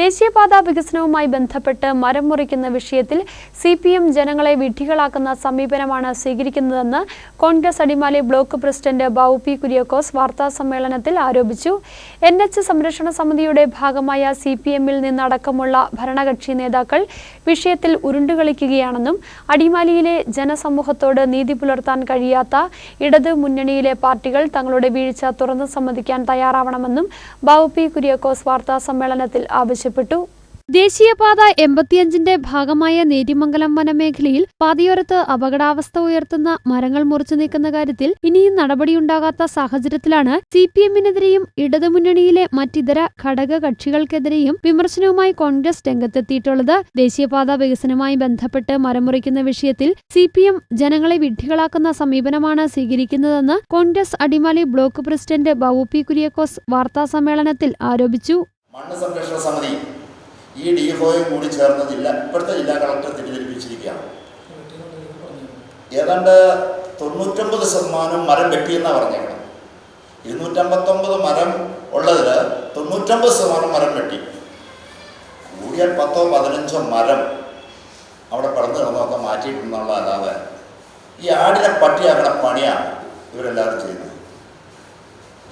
ദേശീയപാത വികസനവുമായി ബന്ധപ്പെട്ട് മരം മുറിക്കുന്ന വിഷയത്തിൽ സി പി എം ജനങ്ങളെ വിഡ്ഢികളാക്കുന്ന സമീപനമാണ് സ്വീകരിക്കുന്നതെന്ന് Congress Adimali block president Bavu P Kuriakose വാർത്താ സമ്മേളനത്തിൽ ആരോപിച്ചു. എൻ എച്ച് സംരക്ഷണ സമിതിയുടെ ഭാഗമായ സി പി എമ്മിൽ നിന്നടക്കമുള്ള ഭരണകക്ഷി നേതാക്കൾ വിഷയത്തിൽ ഉരുണ്ടുകളിക്കുകയാണെന്നും അടിമാലിയിലെ ജനസമൂഹത്തോട് നീതി പുലർത്താൻ കഴിയാത്ത ഇടത് മുന്നണിയിലെ പാർട്ടികൾ തങ്ങളുടെ വീഴ്ച തുറന്നു സമ്മതിക്കാൻ തയ്യാറാവണമെന്നും ബാവു പി കുര്യാക്കോസ് വാർത്താ സമ്മേളനത്തിൽ ആവശ്യപ്പെട്ടു. ദേശീയപാത എൺപത്തിയഞ്ചിന്റെ ഭാഗമായ നേരിമംഗലം വനമേഖലയിൽ പാതയോരത്ത് അപകടാവസ്ഥ ഉയർത്തുന്ന മരങ്ങൾ മുറിച്ചു നീക്കുന്ന കാര്യത്തിൽ ഇനിയും നടപടിയുണ്ടാകാത്ത സാഹചര്യത്തിലാണ് സി പി എമ്മിനെതിരെയും ഇടതുമുന്നണിയിലെ മറ്റിതര ഘടക കക്ഷികൾക്കെതിരെയും വിമർശനവുമായി കോൺഗ്രസ് രംഗത്തെത്തിയിട്ടുള്ളത്. ദേശീയപാത വികസനവുമായി ബന്ധപ്പെട്ട് മരം മുറിക്കുന്ന വിഷയത്തിൽ സി പി എം ജനങ്ങളെ വിഡ്ഢികളാക്കുന്ന സമീപനമാണ് സ്വീകരിക്കുന്നതെന്ന് Congress Adimali block president Bavu P Kuriakose വാർത്താസമ്മേളനത്തിൽ ആരോപിച്ചു. മണ്ണ് സംരക്ഷണ സമിതി ഈ ഡി എഫ്ഒയും കൂടി ചേർന്ന് ജില്ല ഇപ്പോഴത്തെ ജില്ലാ കളക്ടർ തെറ്റിദ്ധരിപ്പിച്ചിരിക്കുകയാണ്. ഏതാണ്ട് തൊണ്ണൂറ്റൊമ്പത് ശതമാനം മരം വെട്ടിയെന്നാണ് പറഞ്ഞേക്കണം. ഇരുന്നൂറ്റമ്പത്തൊമ്പത് മരം ഉള്ളതിൽ തൊണ്ണൂറ്റൊമ്പത് ശതമാനം മരം വെട്ടി. കൂടിയാൽ പത്തോ പതിനഞ്ചോ മരം അവിടെ പടന്നു കിടന്നൊക്കെ മാറ്റിയിട്ടുണ്ടെന്നുള്ളതല്ലാതെ ഈ ആടിനെ പട്ടിയാക്കണ പണിയാണ് ഇവരെല്ലാവരും ചെയ്യുന്നത്.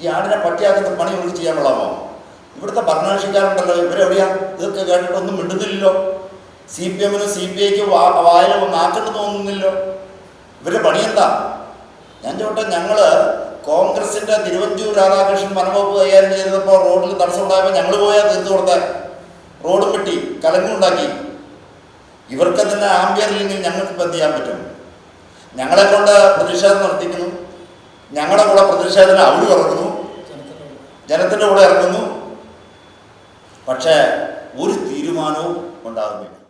ഈ ആടിനെ പട്ടിയാക്കുന്ന പണി ഇവർക്ക് ചെയ്യാൻ കൊള്ളാമോ? ഇവിടുത്തെ ഭരണകക്ഷിക്കാരുണ്ടല്ലോ ഇവരെവിടെയാ? ഇതൊക്കെ കേട്ടിട്ടൊന്നും മിണ്ടുന്നില്ലല്ലോ. സി പി എമ്മിനും സി പി ഐക്കും വായിൽ നാക്കിട്ട് തോന്നുന്നില്ലോ പണിയെന്താ? ഞാൻ ചോട്ടെ ഞങ്ങൾ കോൺഗ്രസിന്റെ തിരുവഞ്ചൂർ രാധാകൃഷ്ണൻ വനവകുപ്പ് കൈകാര്യം ചെയ്തപ്പോൾ റോഡിൽ തടസ്സമുണ്ടായപ്പോൾ ഞങ്ങൾ പോയാൽ തീർത്തു കൊടുത്ത. റോഡും വെട്ടി കലങ്ങുണ്ടാക്കി ഇവർക്ക് തന്നെ ആംബിയറില്ലെങ്കിൽ ഞങ്ങൾക്ക് ഇപ്പം ചെയ്യാൻ പറ്റും? ഞങ്ങളെ കൊണ്ട് പ്രതിഷേധം നടത്തിക്കുന്നു. ഞങ്ങളുടെ കൂടെ പ്രതിഷേധത്തിന് അവർ ഇറങ്ങുന്നു. ജനത്തിന്റെ കൂടെ ഇറങ്ങുന്നു. പക്ഷേ ഒരു തീരുമാനവും ഉണ്ടാകുന്നില്ല.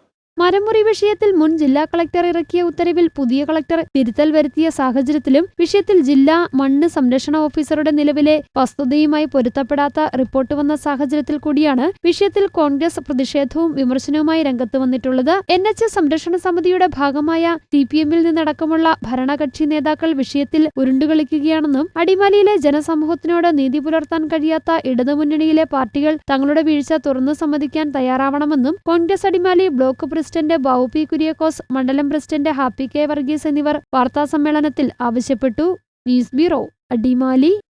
മരമുറി വിഷയത്തിൽ മുൻ ജില്ലാ കളക്ടർ ഇറക്കിയ ഉത്തരവിൽ പുതിയ കളക്ടർ തിരുത്തൽ വരുത്തിയ സാഹചര്യത്തിലും വിഷയത്തിൽ ജില്ലാ മണ്ണ് സംരക്ഷണ ഓഫീസറുടെ നിലവിലെ വസ്തുതയുമായി പൊരുത്തപ്പെടാത്ത റിപ്പോർട്ട് വന്ന സാഹചര്യത്തിൽ കൂടിയാണ് വിഷയത്തിൽ കോൺഗ്രസ് പ്രതിഷേധവും വിമർശനവുമായി രംഗത്ത് വന്നിട്ടുള്ളത്. എൻ എച്ച് സംരക്ഷണ സമിതിയുടെ ഭാഗമായ സി പി എമ്മിൽ നിന്നടക്കമുള്ള ഭരണകക്ഷി നേതാക്കൾ വിഷയത്തിൽ ഉരുണ്ടുകളിക്കുകയാണെന്നും അടിമാലിയിലെ ജനസമൂഹത്തിനോട് നീതി പുലർത്താൻ കഴിയാത്ത ഇടതുമുന്നണിയിലെ പാർട്ടികൾ തങ്ങളുടെ വീഴ്ച തുറന്നു സമ്മതിക്കാൻ തയ്യാറാവണമെന്നും Congress Adimali block president Bavu P Kuriakose മണ്ഡലം പ്രസിഡന്റ് ഹാപ്പി കെ വർഗീസ് എന്നിവർ വാർത്താസമ്മേളനത്തിൽ ആവശ്യപ്പെട്ടു. News bureau Adimali.